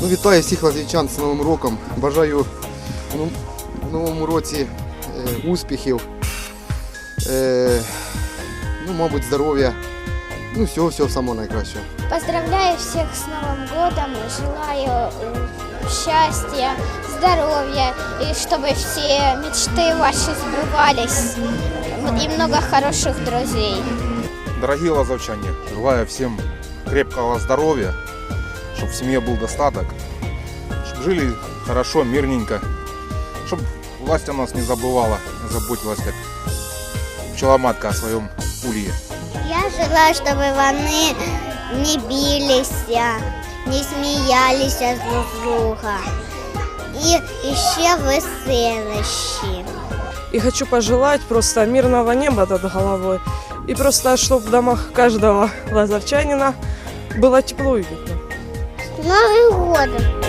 Ну, вітаю всіх лазівчан з Новим роком. Бажаю ну, в новому році е, успіхів, е, ну, мабуть, здоров'я. Ну, всього, всього самого найкращого. Поздравляю всех с Новым годом, желаю э, счастья, здоровья и чтобы все мечты ваши сбывались и много хороших друзей. Дорогие лазовчане, желаю всем крепкого здоровья, чтобы в семье был достаток, чтобы жили хорошо, мирненько, чтобы власть о нас не забывала, не заботилась, как пчеломатка о своем улье. Я желаю, чтобы вони не билися, не сміялися друг з друга і ще веселощі. И хочу пожелать просто мирного неба над головой. И просто, чтобы в домах каждого лазовчанина было тепло и уютно. З Новим годом!